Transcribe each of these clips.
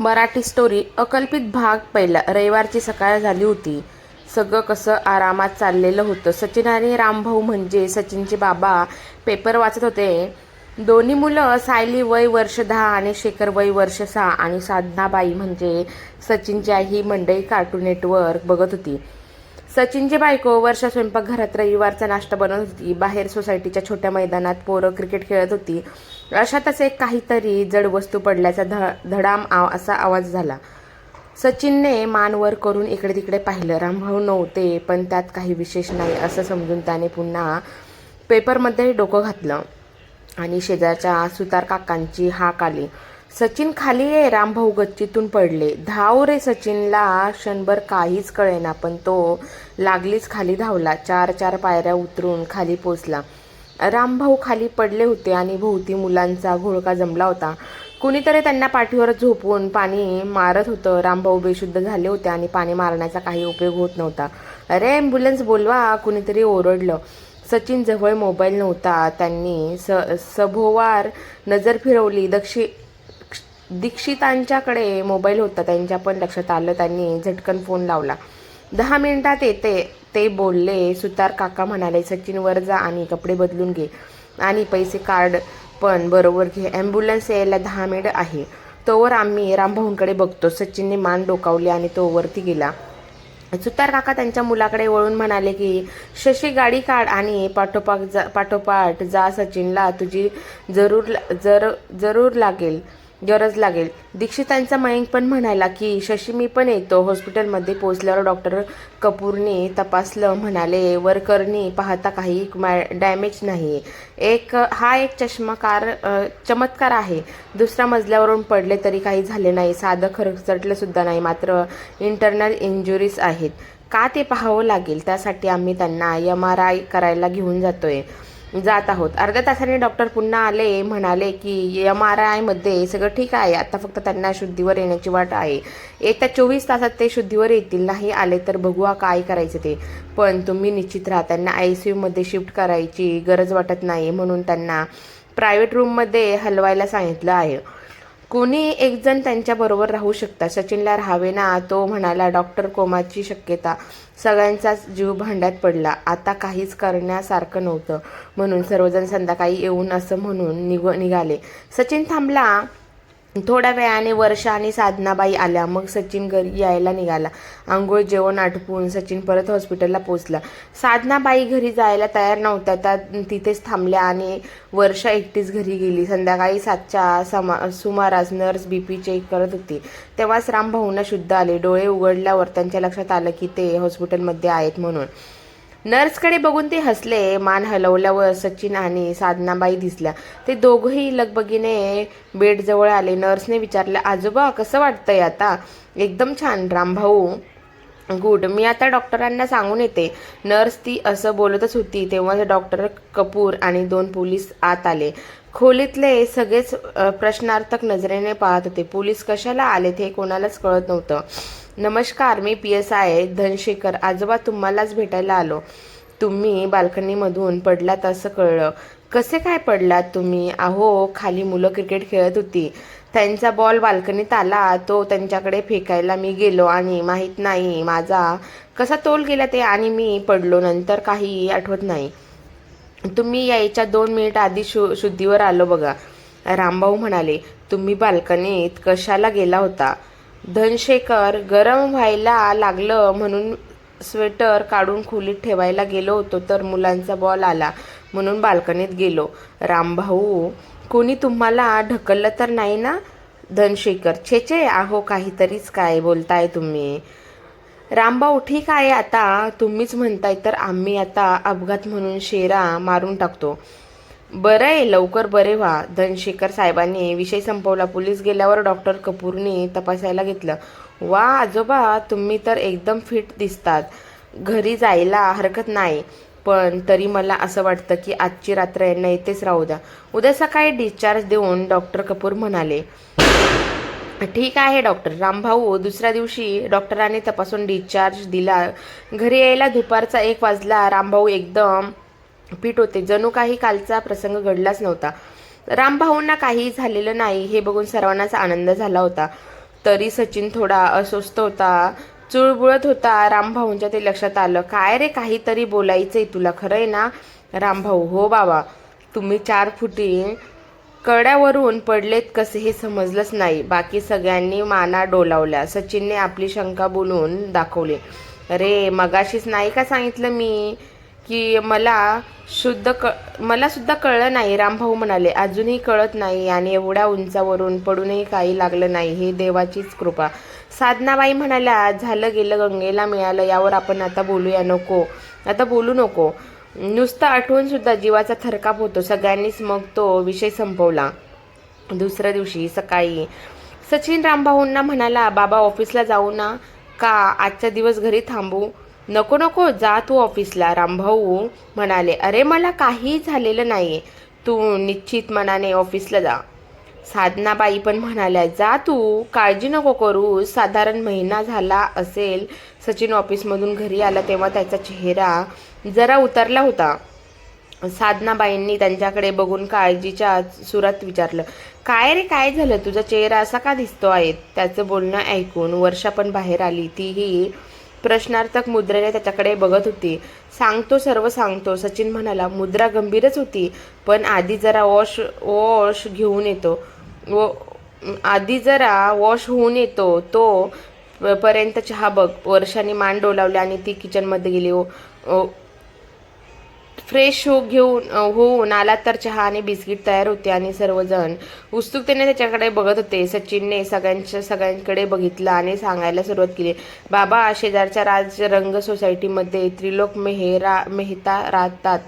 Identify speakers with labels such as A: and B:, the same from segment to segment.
A: Marathi story अकल्पित भाग पहिला. रविवारची सकाळ झाली होती. सगळं कसं आरामात चाललेलं होतं. सचिन आणि रामभाऊ म्हणजे सचिनचे बाबा पेपर वाचत होते. दोन्ही मुलं सायली वय वर्ष दहा आणि शेखर वय वर्ष सहा आणि साधनाबाई म्हणजे सचिनची आई ही मंडई कार्टून नेटवर्क बघत होती. सचिनची बायको वर्षा स्वयंपाकघरात रविवारचा नाश्ता बनवत होती. बाहेर सोसायटीच्या छोट्या मैदानात पोरं क्रिकेट खेळत होती. अशातच एक काहीतरी जड वस्तू पडल्याचा ध धडाम आव असा आवाज झाला. सचिनने मानवर करून इकडे तिकडे पाहिलं. रामभाऊ नव्हते पण त्यात काही विशेष नाही असं समजून त्याने पुन्हा पेपरमध्ये डोकं घातलं आणि शेजारच्या सुतार काकांची हाक आली. सचिन खाली ये रामभाऊ गच्चीतून पडले. धाव रे सचिनला क्षणभर काहीच कळेना पण तो लागलीच खाली धावला. चार चार पायऱ्या उतरून खाली पोचला. रामभाऊ खाली पडले होते आणि भोवती मुलांचा घोळका जमला होता. कुणीतरी त्यांना पाठीवर झोपून पाणी मारत होतं. रामभाऊ बेशुद्ध झाले होते आणि पाणी मारण्याचा काही उपयोग होत नव्हता. अरे ॲम्ब्युलन्स बोलवा कुणीतरी ओरडलं. सचिन जवळ मोबाईल नव्हता. त्यांनी स सभोवार नजर फिरवली. दक्षि दीक्षितांच्याकडे मोबाईल होता. त्यांच्या पण लक्षात आलं. त्यांनी झटकन फोन लावला. दहा मिनिटात येते. ते बोलले सुतार काका म्हणाले सचिन वर जा आणि कपडे बदलून घे. आणि पैसे कार्ड पण बरोबर घे. ॲम्ब्युलन्स यायला दहा मिनिट आहे. तोवर आम्ही रामभाऊंकडे बघतो. सचिनने मान डोकावली आणि तो वरती गेला. सुतार काका त्यांच्या मुलाकडे वळून म्हणाले की शशी गाडी काढ आणि पाठोपाठ जा पाठोपाठ जा सचिनला. तुझी जरूर जर जरूर लागेल. गरज लागेल. दीक्षितांचा मयंक पण म्हणाला की शशी मी पण येतो. हॉस्पिटलमध्ये पोचल्यावर डॉक्टर कपूरने तपासलं. म्हणाले वरकरनी पाहता काही मॅ- डॅमेज नाही एक हा एक चष्माकार चमत्कार आहे. दुसऱ्या मजल्यावरून पडले तरी काही झाले नाही. साधं खरचटलं सुद्धा नाही. मात्र इंटरनल इंजुरीज आहेत. का ते पाहावं लागेल? त्यासाठी आम्ही त्यांना एम आर आय करायला घेऊन जातोय. जात आहोत. अर्ध्या तासाने डॉक्टर पुन्हा आले म्हणाले की एम आर आयमध्ये सगळं ठीक आहे आता फक्त त्यांना शुद्धीवर येण्याची वाट आहे. येत्या चोवीस तासात ते शुद्धीवर येतील नाही आले तर बघूया काय करायचं ते. पण तुम्ही निश्चित राहा त्यांना आय सी यूमध्ये शिफ्ट करायची गरज वाटत नाही म्हणून त्यांना प्रायव्हेट रूममध्ये हलवायला सांगितलं आहे. कोणी एक जण त्यांच्याबरोबर राहू शकता. सचिनला राहावे ना तो म्हणाला डॉक्टर कोमाची शक्यता सगळ्यांचाच जीव भांड्यात पडला. आता काहीच करण्यासारखं नव्हतं. म्हणून सर्वजण संध्याकाळी येऊन असं म्हणून निघ निघाले. सचिन थांबला. थोड्या वेळाने वर्षा आणि साधनाबाई आल्या. मग सचिन घरी यायला निघाला. आंघोळ जेवण आटपून सचिन परत हॉस्पिटलला पोचला साधनाबाई घरी जायला तयार नव्हत्या. त्या तिथेच थांबल्या आणि वर्षा एकटीच घरी गेली. संध्याकाळी सातच्या समा सुमारास नर्स बी पी चेक करत होती. तेव्हाच रामभाऊंना शुद्ध आले. डोळे उघडल्यावर त्यांच्या लक्षात आलं की ते हॉस्पिटलमध्ये आहेत म्हणून. नर्सकडे बघून ते हसले मान हलवल्यावर सचिन आणि साधनाबाई दिसल्या. ते दोघंही लगबगीने बेडजवळ आले. नर्सने विचारलं आजोबा कसं वाटतंय आता? एकदम छान रामभाऊ गुड मी आता डॉक्टरांना सांगून येते. नर्स ती असं बोलतच होती. तेव्हा डॉक्टर कपूर आणि दोन पोलीस आत आले. खोलीतले सगळेच प्रश्नार्थक नजरेने पाहत होते. पोलीस कशाला आले ते कोणालाच कळत नव्हतं. नमस्कार मी पी एस आय धनशेखर. आजोबा तुम्हालाच भेटायला आलो. तुम्ही बाल्कनीमधून पडलात असं कळलं. कसे काय पडलात तुम्ही? अहो खाली मुलं क्रिकेट खेळत होती. त्यांचा बॉल बाल्कनीत आला तो त्यांच्याकडे फेकायला मी गेलो आणि माहीत नाही माझा कसा तोल गेला ते आणि मी पडलो. नंतर काही आठवत नाही. तुम्ही यायच्या दोन मिनिट आधी शु शुद्धीवर आलो बघा. रामभाऊ म्हणाले तुम्ही बाल्कनीत कशाला गेला होता? धनशेखर गरम व्हायला लागलं म्हणून स्वेटर काढून खोलीत ठेवायला गेलो होतो तर मुलांचा बॉल आला म्हणून बाल्कनीत गेलो. रामभाऊ कोणी तुम्हाला ढकललं तर नाही ना? धनशेखर छे छे आहो काहीतरीच काय बोलताय तुम्ही? रामभाऊ ठीक आहे आता? तुम्हीच म्हणताय तर आम्ही आता अपघात म्हणून शेरा मारून टाकतो. बरं आहे लवकर बरे व्हा. धनशेखर साहेबांनी विषय संपवला. पोलीस गेल्यावर डॉक्टर कपूरने तपासायला घेतलं. वा आजोबा तुम्ही तर एकदम फिट दिसतात. घरी जायला हरकत नाही. पण तरी मला असं वाटतं की आजची रात्र यांना येतेच राहू द्या. उद्या सकाळी डिस्चार्ज देऊन डॉक्टर कपूर म्हणाले ठीक आहे डॉक्टर. रामभाऊ दुसऱ्या दिवशी डॉक्टरांनी तपासून डिस्चार्ज दिला. घरी यायला दुपारचा एक वाजला. रामभाऊ एकदम पीठ होते. जणू काही कालचा प्रसंग घडलाच नव्हता. रामभाऊंना काही झालेलं नाही हे बघून सर्वांनाच आनंद झाला होता. तरी सचिन थोडा अस्वस्थ होता. चुळबुळत होता. रामभाऊंच्या ते लक्षात आलं काय रे काहीतरी बोलायचंय तुला खरं आहे ना? रामभाऊ हो बाबा तुम्ही चार फुटी कड्यावरून पडलेत कसे हे समजलंच नाही. बाकी सगळ्यांनी माना डोलावल्या. सचिनने आपली शंका बोलून दाखवली. अरे मगाशीच नाही का सांगितलं मी की मला शुद्ध क मला सुद्धा कळलं नाही रामभाऊ म्हणाले. अजूनही कळत नाही आणि एवढ्या उंचावरून पडूनही काही लागलं नाही हे देवाचीच कृपा. साधनाबाई म्हणाल्या झालं गेलं गंगेला मिळालं यावर आपण आता बोलूया नको. आता बोलू नको. नुसतं आठवून सुद्धा जीवाचा थरकाप होतो. सगळ्यांनीच मग तो विषय संपवला. दुसऱ्या दिवशी सकाळी सचिन रामभाऊंना म्हणाला बाबा ऑफिसला जाऊ ना? का आजचा दिवस घरी थांबू? नको नको जा तू ऑफिसला. रामभाऊ म्हणाले अरे मला काही झालेलं नाही तू निश्चित मनाने ऑफिसला जा. साधनाबाई पण म्हणाल्या जा तू काळजी नको करू साधारण महिना झाला असेल सचिन ऑफिसमधून घरी आला तेव्हा त्याचा चेहरा जरा उतरला होता. साधनाबाईंनी त्यांच्याकडे बघून काळजीच्या सुरात विचारलं काय रे काय झालं? तुझा चेहरा असा का दिसतो आहे त्याचं बोलणं ऐकून वर्षा पण बाहेर आली. तीही प्रश्नार्थक मुद्रेने त्याच्याकडे बघत होती. सांगतो सर्व सांगतो. सचिन म्हणाला मुद्रा गंभीरच होती पण आधी जरा वॉश वॉश घेऊन येतो. व आधी जरा वॉश होऊन येतो. तो पर्यंत चहा बघ. वर्षाने मान डोलावली आणि ती किचनमध्ये गेली. ओ- फ्रेश हो घेऊन होऊन आला तर चहा आणि बिस्किट तयार होते आणि सर्वजण उत्सुकतेने त्याच्याकडे बघत होते. सचिनने सगळ्यांच्या सगळ्यांकडे बघितलं आणि सांगायला सुरुवात केली. बाबा शेजारच्या राजरंग सोसायटीमध्ये त्रिलोक मेहरा मेहता राहतात.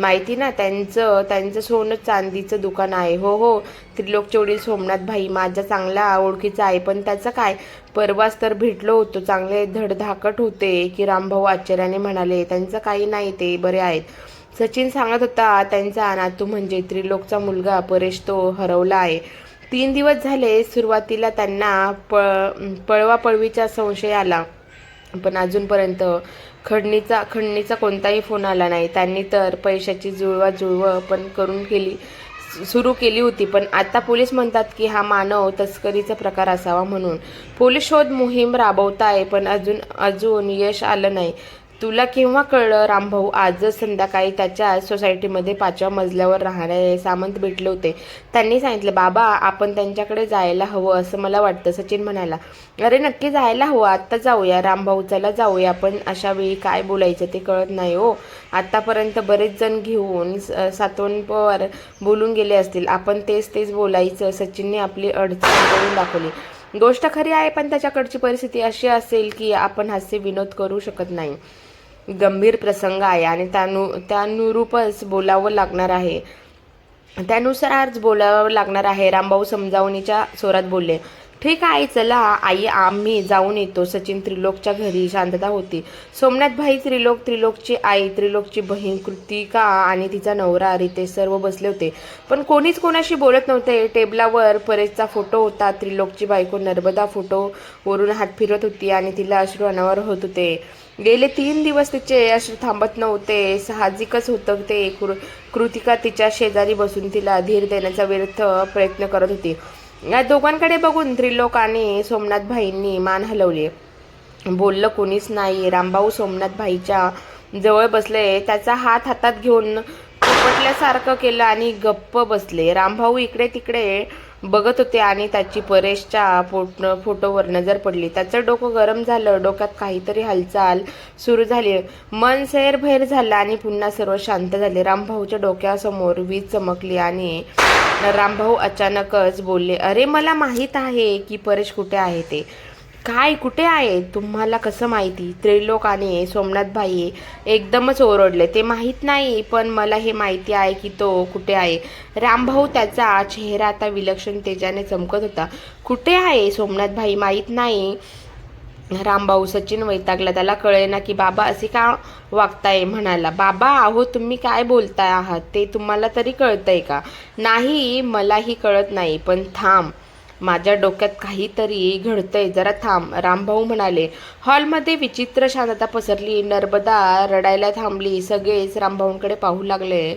A: माहिती ना त्यांचं त्यांचं सोनं चांदीचं दुकान आहे. हो हो. त्रिलोकचे वडील सोमनाथ भाई माझ्या चांगला ओळखीचा आहे. पण त्याचं काय? परवाच तर भेटलो होतो. चांगले धडधाकट होते की रामभाऊ आश्चर्याने म्हणाले त्यांचं काही नाही ते बरे आहेत. सचिन सांगत होता त्यांचा नातू म्हणजे त्रिलोकचा मुलगा परेश तो हरवला आहे. तीन दिवस झाले सुरुवातीला त्यांना पळ पळवापळवीचा संशय आला. पण अजूनपर्यंत खडणीचा खंडणीचा कोणताही फोन आला नाही. त्यांनी तर पैशाची जुळवाजुळव पण करून केली सुरू केली होती. पण आता पोलीस म्हणतात की हा मानव तस्करीचा प्रकार असावा म्हणून. पोलीस शोध मोहीम राबवताय पण अजून अजून यश आलं नाही. तुला केव्हा कळलं रामभाऊ? आजच संध्याकाळी त्याच्या सोसायटीमध्ये पाचव्या मजल्यावर राहणारे सामंत भेटले होते. त्यांनी सांगितलं बाबा आपण त्यांच्याकडे जायला हवं असं मला वाटतं सचिन म्हणाला. अरे नक्की जायला हवं. आत्ता जाऊया. रामभाऊ चला जाऊया. पण अशा वेळी काय बोलायचं ते कळत नाही हो. आत्तापर्यंत बरेच जण घेऊन स- सातवणपर बोलून गेले असतील. आपण तेच तेच बोलायचं. सचिनने आपली अडचण करून दाखवली. गोष्ट खरी आहे पण त्याच्याकडची परिस्थिती अशी असेल की आपण हास्य विनोद करू शकत नाही. गंभीर प्रसंग आहे आणि त्यानु त्यानुरूपच बोलावं लागणार आहे. त्यानुसार आज बोलावं लागणार आहे. रामभाऊ समजावणीच्या स्वरात बोलले ठीक आहे चला आई आम्ही जाऊन येतो. सचिन त्रिलोकच्या घरी शांतता होती. सोमनाथ भाई त्रिलोक त्रिलोकची आई त्रिलोकची बहीण कृतिका आणि तिचा नवरा रितेश सर्व बसले होते. पण कोणीच कोणाशी बोलत नव्हते. टेबलावर परेशचा फोटो होता. त्रिलोकची बायको नर्मदा फोटोवरून हात फिरत होती आणि तिला अश्रू अनावर होत होते. गेले तीन दिवस तिचे अश्रू थांबत नव्हते. साहजिकच होतं ते. कृ कृतिका तिच्या शेजारी बसून तिला धीर देण्याचा व्यर्थ प्रयत्न करत होती. या दोघांकडे बघून त्रिलोक आणि सोमनाथ भाईंनी मान हलवली. बोललं कोणीच नाही रामभाऊ सोमनाथ भाईच्या जवळ बसले. त्याचा हात हातात घेऊन पुपटल्यासारखं केलं आणि गप्प बसले. रामभाऊ इकडे तिकडे बघत होते आणि त्याची परेशच्या फोट फोटोवर नजर पडली त्याचं डोकं गरम झालं डोक्यात काहीतरी हालचाल सुरू झाली. मन सैरभैर झालं आणि पुन्हा सर्व शांत झाले. रामभाऊच्या डोक्यासमोर वीज चमकली आणि रामभाऊ अचानकच बोलले अरे मला माहीत आहे की परेश कुठे आहे ते. काय कुठे आहे? तुम्हाला कसं माहिती? त्रिलोक आणि सोमनाथ भाई एकदमच ओरडले. ते माहीत नाही पण मला हे माहिती आहे की तो कुठे आहे. रामभाऊ त्याचा चेहरा आता विलक्षण तेजाने चमकत होता. कुठे आहे सोमनाथ भाई माहीत नाही. रामभाऊ सचिन वैतागला. त्याला कळे ना की बाबा असे का वागताय म्हणाला. बाबा अहो तुम्ही काय बोलताय आहात? ते तुम्हाला तरी कळतंय का? नाही मलाही कळत नाही पण थांब. माझ्या डोक्यात काहीतरी घडतंय. जरा थांब. रामभाऊ म्हणाले हॉलमध्ये विचित्र शांतता पसरली. नर्मदा रडायला थांबली. सगळेच रामभाऊंकडे पाहू लागले.